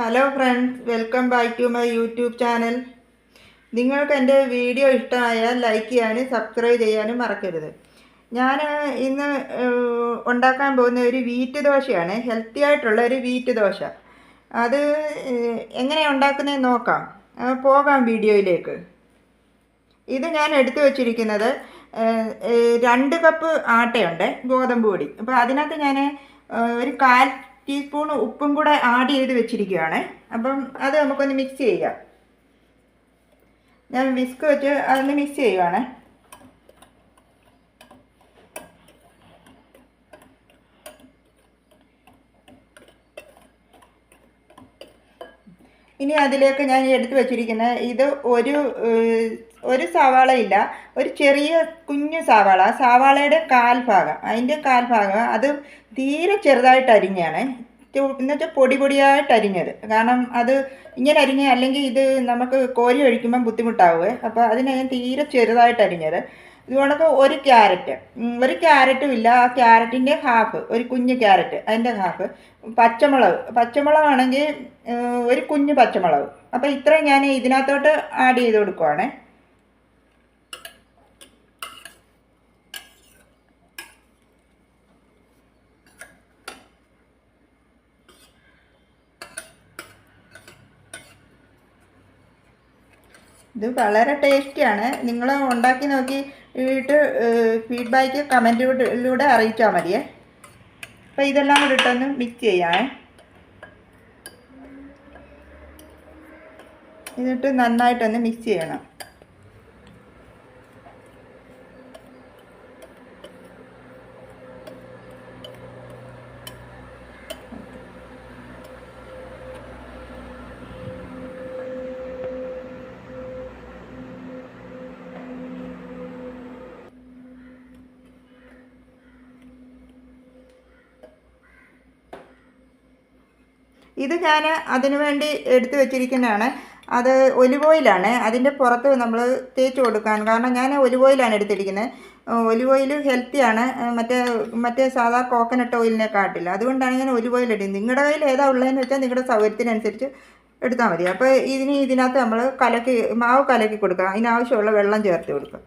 Hello friends welcome back to my YouTube channel നിങ്ങൾക്ക് എന്റെ video ഇഷ്ടമായാൽ ലൈക്ക് ചെയ്യാനും സബ്സ്ക്രൈബ് ചെയ്യാനും മറക്കരുത്. ഞാൻ ഇന്ന് ഉണ്ടാക്കാൻ പോകുന്ന ഒരു വീറ്റ് ദോശയാണ്. ഹെൽത്തി ആയിട്ടുള്ള ഒരു വീറ്റ് ദോശ. അത് എങ്ങനെ ഉണ്ടാക്കുന്നതെന്ന് നോക്കാം. പോകാം വീഡിയോയിലേക്ക്. ഇത് ഞാൻ എടുത്തു വച്ചിരിക്കുന്നത് രണ്ട് കപ്പ് ആട്ടയുണ്ട് ഗോതമ്പ് പൊടി. അപ്പോൾ അതിനകത്ത് ഞാൻ ഒരു കാൽ ടീസ്പൂൺ ഉപ്പും കൂടെ ആഡ് ചെയ്ത് വെച്ചിരിക്കുകയാണ് അപ്പം അത് നമുക്കൊന്ന് മിക്സ് ചെയ്യാം. ഞാൻ വിസ്ക് വെച്ച് അതൊന്ന് മിക്സ് ചെയ്യുവാണ്. ഇനി അതിലേക്ക് ഞാൻ എടുത്തു വച്ചിരിക്കുന്നത് ഇത് ഒരു ഒരു സവാള ഇല്ല. ഒരു ചെറിയ കുഞ്ഞു സവാള. സവാളയുടെ കാൽഭാഗം അതിന്റെ കാൽഭാഗം അത് തീരെ ചെറുതായിട്ട് അരിഞ്ഞാണ്. എന്നുവെച്ചാൽ പൊടി പൊടിയായിട്ട് അരിഞ്ഞത്. കാരണം അത് ഇങ്ങനെ അരിഞ്ഞ അല്ലെങ്കിൽ ഇത് നമുക്ക് കോരി ഒഴിക്കുമ്പം ബുദ്ധിമുട്ടാവുമേ അപ്പോൾ അതിനെ ഞാൻ തീരെ ചെറുതായിട്ട് അരിഞ്ഞത്. ഇതുകൊണ്ടൊക്കെ ഒരു ക്യാരറ്റ്. ഒരു ക്യാരറ്റും ഇല്ല. ആ ക്യാരറ്റിന്റെ ഹാഫ് ഒരു കുഞ്ഞ് ക്യാരറ്റ് അതിന്റെ ഹാഫ്. പച്ചമുളക്. പച്ചമുളകാണെങ്കിൽ ഒരു കുഞ്ഞ് പച്ചമുളക്. അപ്പോൾ ഇത്രയും ഞാൻ ഇതിനകത്തോട്ട് ആഡ് ചെയ്ത് കൊടുക്കുവാണ്. ഇത് വളരെ ടേസ്റ്റിയാണ് നിങ്ങൾ ഉണ്ടാക്കി നോക്കി ഇട്ട് ഫീഡ്ബാക്ക് കമന്റിലൂടെ അറിയിച്ചാൽ മതിയേ. അപ്പോൾ ഇതെല്ലാം കൂടി ഇട്ടൊന്ന് മിക്സ് ചെയ്യാമേ എന്നിട്ട് നന്നായിട്ടൊന്ന് മിക്സ് ചെയ്യണം. ഇത് ഞാൻ അതിനു വേണ്ടി എടുത്തു വെച്ചിരിക്കുന്നതാണ്. അത് ഒലിവ് ഓയിലാണ്. അതിന്റെ പുറത്ത് നമ്മൾ തേച്ച് കൊടുക്കാൻ കാരണം ഞാൻ ഒലിവ് ഓയിലാണ് എടുത്തിരിക്കുന്നത്. ഒലിവ് ഓയിൽ ഹെൽത്തിയാണ് മറ്റേ മറ്റേ സാധാ കോക്കനട്ട് ഓയിലിനെ കാട്ടില്ല അതുകൊണ്ടാണ് ഞാൻ ഒലിവ് ഓയിൽ എടുക്കുന്നത് നിങ്ങളുടെ കയ്യിൽ ഏതാ ഉള്ളതെന്ന് വെച്ചാൽ നിങ്ങളുടെ സൗകര്യത്തിനനുസരിച്ച് എടുത്താൽ മതി. അപ്പോൾ ഇതിന് ഇതിനകത്ത് നമ്മൾ കലക്കി മാവ് കലക്കി കൊടുക്കുക. അതിനാവശ്യമുള്ള വെള്ളം ചേർത്ത് കൊടുക്കുക.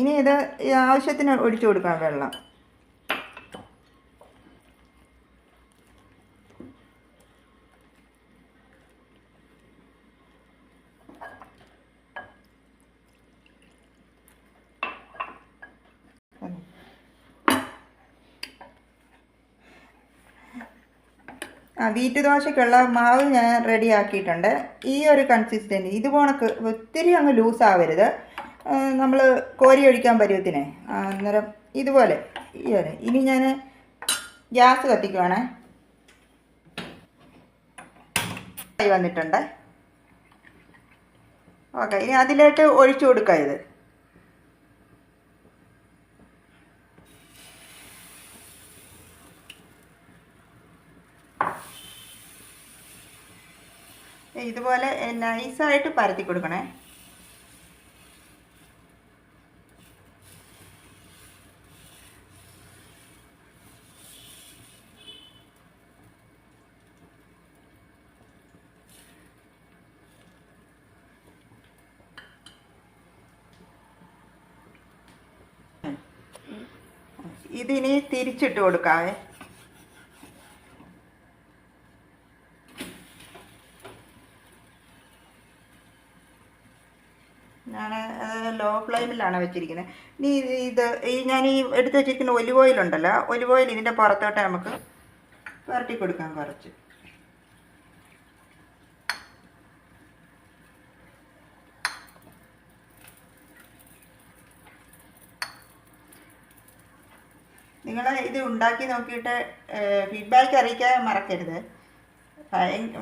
ഇനി ഇത് ആവശ്യത്തിന് ഒഴിച്ചു കൊടുക്കാം വെള്ളം. ആ വീറ്റ് ദോശയ്ക്കുള്ള മാവ് ഞാൻ റെഡി ആക്കിയിട്ടുണ്ട് ഈ ഒരു കൺസിസ്റ്റന്റ് ഇത് പോണക്ക് ഒത്തിരി അങ്ങ് ലൂസ് ആവരുത്. നമ്മൾ കോരി ഒഴിക്കാൻ പരുവത്തിനെ. അന്നേരം ഇതുപോലെ ഈ ഒരു ഇനി ഞാൻ ഗ്യാസ് കത്തിക്കുവാണേ. വന്നിട്ടുണ്ട്. ഓക്കെ ഇനി അതിലേക്ക് ഒഴിച്ചു കൊടുക്കാം ഇത് ഇതുപോലെ നൈസായിട്ട് പരത്തി കൊടുക്കണേ. ഇതിനി തിരിച്ചിട്ട് കൊടുക്കാവേ. ഞാൻ ലോ ഫ്ലെയിമിലാണ് വെച്ചിരിക്കുന്നത് ഇനി ഇത് ഈ ഞാൻ ഈ എടുത്ത് വെച്ചിരിക്കുന്ന ഒലിവ് ഓയിൽ ഉണ്ടല്ലോ ഒലിവ് ഓയിൽ ഇതിന്റെ പുറത്തോട്ട് നമുക്ക് പുരട്ടി കൊടുക്കാം കുറച്ച്. നിങ്ങൾ ഇത് ഉണ്ടാക്കി നോക്കിയിട്ട് ഫീഡ്ബാക്ക് അറിയിക്കാൻ മറക്കരുത്.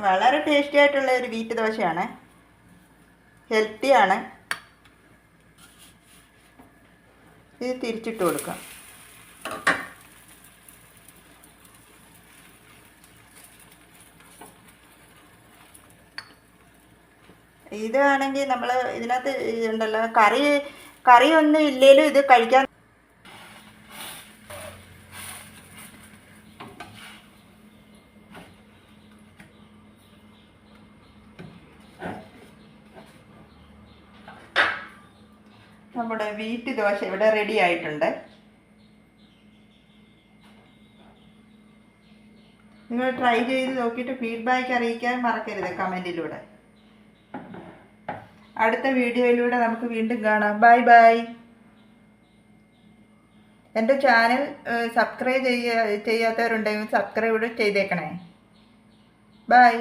വളരെ ടേസ്റ്റി ആയിട്ടുള്ള ഒരു വീറ്റ് ദോശയാണ് ഹെൽത്തിയാണ് ഇത് തിരിച്ചിട്ട് കൊടുക്കാം. ഇതാണെങ്കിൽ നമ്മൾ ഇതിനകത്ത് ഉണ്ടല്ലോ കറി കറിയൊന്നും ഇല്ലെങ്കിലും ഇത് കഴിക്കാൻ നമ്മുടെ വീറ്റ് ദോശ ഇവിടെ റെഡി ആയിട്ടുണ്ട്. നിങ്ങൾ ട്രൈ ചെയ്ത് നോക്കിയിട്ട് ഫീഡ്ബാക്ക് അറിയിക്കാൻ മറക്കരുത് കമന്റിലൂടെ അടുത്ത വീഡിയോയിലൂടെ നമുക്ക് വീണ്ടും കാണാം. ബൈ ബൈ എന്റെ ചാനൽ സബ്സ്ക്രൈബ് ചെയ്യ ചെയ്യാത്തവരുണ്ടെങ്കിൽ സബ്സ്ക്രൈബ് ചെയ്തേക്കണേ. ബൈ